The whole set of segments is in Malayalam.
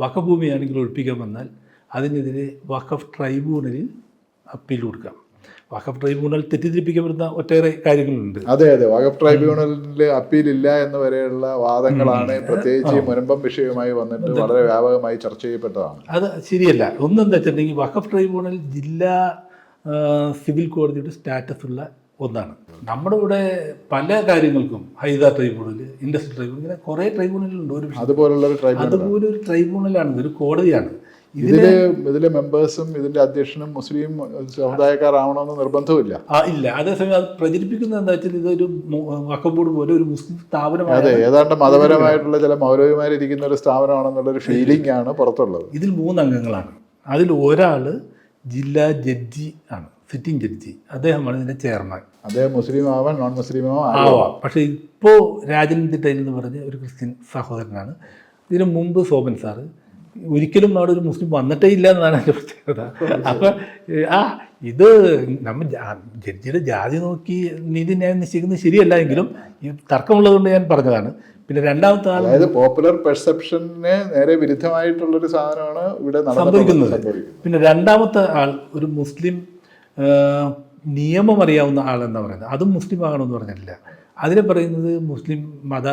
വഖഫ് ഭൂമിയാണെങ്കിൽ ഒഴിപ്പിക്കാൻ വന്നാൽ അതിനെതിരെ വഖഫ് ട്രൈബ്യൂണലിൽ അപ്പീൽ കൊടുക്കാം. വഖഫ് ട്രൈബ്യൂണൽ തെറ്റിദ്ധരിപ്പിക്കപ്പെടുന്ന ഒട്ടേറെ കാര്യങ്ങളുണ്ട്. അതെ അതെ. വഖഫ് ട്രൈബ്യൂണലിൽ അപ്പീൽ ഇല്ല എന്ന് വരെയുള്ള വാദങ്ങളാണ് പ്രത്യേകിച്ച് മുരമ്പം മുനമ്പം വിഷയവുമായി വന്നിട്ട് വളരെ വ്യാപകമായി ചർച്ച ചെയ്യപ്പെട്ടതാണ്. അത് ശരിയല്ല. ഒന്നെന്താ വെച്ചിട്ടുണ്ടെങ്കിൽ വഖഫ് ട്രൈബ്യൂണൽ ജില്ലാ സിവിൽ കോടതിയുടെ സ്റ്റാറ്റസ് ഉള്ള ഒന്നാണ്. നമ്മുടെ ഇവിടെ പല കാര്യങ്ങൾക്കും ഹൈദ ട്രൈബ്യൂണൽ ഇൻഡസ്ട്രിയൽ ട്രൈബ്യൂണൽ ഇങ്ങനെ കുറേ ട്രൈബ്യൂണലുണ്ട് ഒരു അതുപോലുള്ള അതുപോലെ ഒരു ട്രൈബ്യൂണലാണ് ഒരു കോടതിയാണ്. ഇതിലെ ഇതിൽ മെമ്പേഴ്സും ഇതിന്റെ അധ്യക്ഷനും മുസ്ലിം സമുദായക്കാരാവണമെന്ന് നിർബന്ധമില്ല ആ ഇല്ല. അതേസമയം അത് പ്രചരിപ്പിക്കുന്നത് എന്താ വെച്ചാൽ ഇതൊരു വക്കബോർഡ് പോലെ ഒരു മുസ്ലിം സ്ഥാപനമാണ് അതെ ഏതാണ്ട് മതപരമായിട്ടുള്ള ചില മൗലവിമാരിരിക്കുന്ന ഒരു സ്ഥാപനമാണെന്നുള്ള ഒരു ഫീലിംഗ് ആണ് പുറത്തുള്ളത്. ഇതിൽ മൂന്ന് അംഗങ്ങളാണ് അതിൽ ഒരാൾ ജില്ലാ ജഡ്ജി ആണ്. സിറ്റിംഗ് ജഡ്ജി അദ്ദേഹമാണ് ഇതിന്റെ ചെയർമാൻ അദ്ദേഹം മുസ്ലിം ആവാൻ നോൺ മുസ്ലിം ആവാൻ ആവാം. പക്ഷേ ഇപ്പോൾ രാജൻ തിട്ടയിൽ എന്ന് പറഞ്ഞ ഒരു ക്രിസ്ത്യൻ സഹോദരനാണ്. ഇതിനു മുമ്പ് ശോഭൻ സാറ് ഒരിക്കലും അവിടെ ഒരു മുസ്ലിം വന്നിട്ടേ ഇല്ല എന്നാണ് എന്റെ പ്രത്യേകത. അപ്പം ആ ഇത് നമ്മൾ ജഡ്ജിയുടെ ജാതി നോക്കി നീതി ന്യായം നിശ്ചയിക്കുന്നത് ശരിയല്ല എങ്കിലും ഈ തർക്കമുള്ളതുകൊണ്ട് ഞാൻ പറഞ്ഞതാണ്. പിന്നെ രണ്ടാമത്തെ ആൾ അതായത് പോപ്പുലർ പെർസെപ്ഷനെ നേരെ വിരുദ്ധമായിട്ടുള്ളൊരു സാധനമാണ് ഇവിടെ സംഭവിക്കുന്നത്. പിന്നെ രണ്ടാമത്തെ ആൾ ഒരു മുസ്ലിം നിയമം അറിയാവുന്ന ആളെന്ന് പറയുന്നത്? അതും മുസ്ലിം ആകണമെന്ന് പറഞ്ഞില്ല അതിൽ പറയുന്നത് മുസ്ലിം മത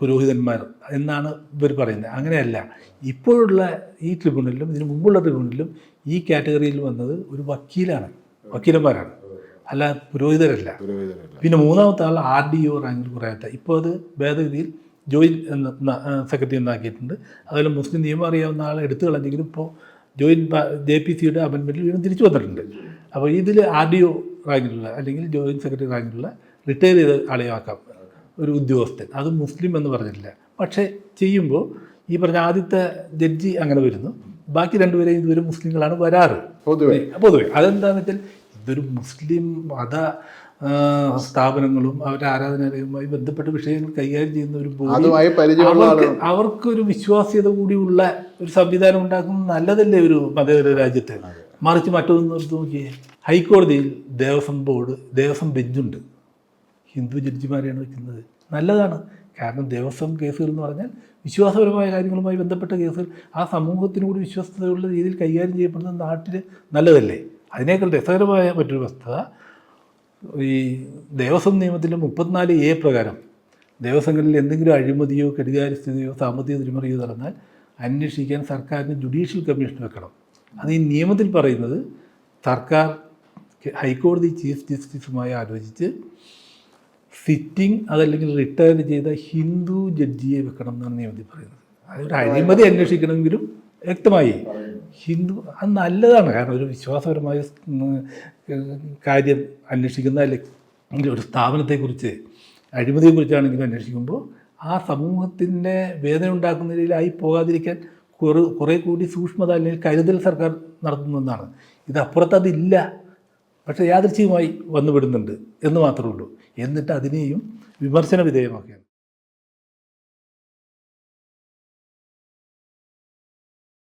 പുരോഹിതന്മാർ എന്നാണ് ഇവർ പറയുന്നത്. അങ്ങനെയല്ല. ഇപ്പോഴുള്ള ഈ ട്രിബ്യൂണലിലും ഇതിന് മുമ്പുള്ള ട്രിബ്യൂണലിലും ഈ കാറ്റഗറിയിൽ വന്നത് ഒരു വക്കീലാണ്. വക്കീലന്മാരാണ്. അല്ല പുരോഹിതരല്ല. പിന്നെ മൂന്നാമത്തെ ആൾ ആർ ഡി ഒ റാങ്കിൽ കുറയാത്ത ഇപ്പോൾ അത് ഭേദഗതിയിൽ ജോയിൻ സെക്രട്ടറി എന്നാക്കിയിട്ടുണ്ട് അതുപോലെ മുസ്ലിം നിയമം അറിയാവുന്ന ആളെ എടുത്തു കളഞ്ഞെങ്കിലും ഇപ്പോൾ ജോയിൻ ജെ പി സിയുടെ അമെൻമെന്റിൽ വീണ്ടും തിരിച്ചു വന്നിട്ടുണ്ട്. അപ്പോൾ ഇതിൽ ആർ ഡി ഒ റാങ്കിലുള്ള അല്ലെങ്കിൽ ജോയിന്റ് സെക്രട്ടറി റാങ്കിലുള്ള റിട്ടയർ ചെയ്ത ആളെ ആക്കാം. ഒരു ഉദ്യോഗസ്ഥൻ. അത് മുസ്ലിം എന്ന് പറഞ്ഞിട്ടില്ല. പക്ഷേ ചെയ്യുമ്പോൾ ഈ പറഞ്ഞ ആദ്യത്തെ ജഡ്ജി അങ്ങനെ വരുന്നു. ബാക്കി രണ്ടുപേരെയും ഇതുവരെ മുസ്ലിങ്ങളാണ് വരാറ്. പൊതുവെ. പൊതുവെ. അതെന്താണെന്ന് വെച്ചാൽ ഇതൊരു മുസ്ലിം മത സ്ഥാപനങ്ങളും അവരുടെ ആരാധനാലയവുമായി ബന്ധപ്പെട്ട വിഷയങ്ങൾ കൈകാര്യം ചെയ്യുന്ന ഒരു അവർക്ക് അവർക്കൊരു വിശ്വാസ്യത കൂടിയുള്ള ഒരു സംവിധാനം ഉണ്ടാക്കുന്നത് നല്ലതല്ലേ ഒരു മതേതര രാജ്യത്തെ? മറിച്ച് മറ്റൊന്ന് നോക്കിയേ ഹൈക്കോടതിയിൽ ദേവസ്വം ബോർഡ് ദേവസ്വം ബെഞ്ചുണ്ട്. ഹിന്ദു ജഡ്ജിമാരെയാണ് വെക്കുന്നത്. നല്ലതാണ്. കാരണം ദേവസ്വം കേസുകൾ എന്ന് പറഞ്ഞാൽ വിശ്വാസപരമായ കാര്യങ്ങളുമായി ബന്ധപ്പെട്ട കേസുകൾ. ആ സമൂഹത്തിനോട് വിശ്വസ്തതയുള്ള രീതിയിൽ കൈകാര്യം ചെയ്യപ്പെടുന്നത് നാട്ടിൽ നല്ലതല്ലേ? അതിനേക്കാൾ രസകരമായ മറ്റൊരു വസ്തുത ഈ ദേവസ്വം നിയമത്തിന്റെ മുപ്പത്തിനാല് എ പ്രകാരം ദേവസ്വങ്ങളിൽ എന്തെങ്കിലും അഴിമതിയോ കെടുകാര്യസ്ഥിതിയോ സാമ്പത്തിക തിരിമറിയോ നടന്നാൽ അന്വേഷിക്കാൻ സർക്കാരിന് ജുഡീഷ്യൽ കമ്മീഷൻ വെക്കണം. അത് ഈ നിയമത്തിൽ പറയുന്നത് സർക്കാർ ഹൈക്കോടതി ചീഫ് ജസ്റ്റിസുമായി ആലോചിച്ച് സിറ്റിംഗ് അതല്ലെങ്കിൽ റിട്ടയർ ചെയ്ത ഹിന്ദു ജഡ്ജിയെ വെക്കണം എന്നാണ് നിയമത്തിൽ പറയുന്നത്. അതൊരു അഴിമതി അന്വേഷിക്കണമെങ്കിലും വ്യക്തമായി. ഹിന്ദു അത് നല്ലതാണ്. കാരണം ഒരു വിശ്വാസപരമായ കാര്യം അന്വേഷിക്കുന്ന അല്ലെങ്കിൽ ഒരു സ്ഥാപനത്തെക്കുറിച്ച് അഴിമതിയെക്കുറിച്ചാണെങ്കിലും അന്വേഷിക്കുമ്പോൾ ആ സമൂഹത്തിന്റെ വേദന ഉണ്ടാക്കുന്ന രീതിയിലായി പോകാതിരിക്കാൻ കുറേ കുറേ കൂടി സൂക്ഷ്മത അല്ലെങ്കിൽ കരുതൽ സർക്കാർ നടത്തുന്നതാണ്. ഇതപ്പുറത്ത് അതില്ല. പക്ഷേ യാദൃച്ഛികമായി വന്നുവിടുന്നുണ്ട് എന്ന് മാത്രമേ ഉള്ളൂ. എന്നിട്ട് അതിനെയും വിമർശന വിധേയമാക്കുകയാണ്.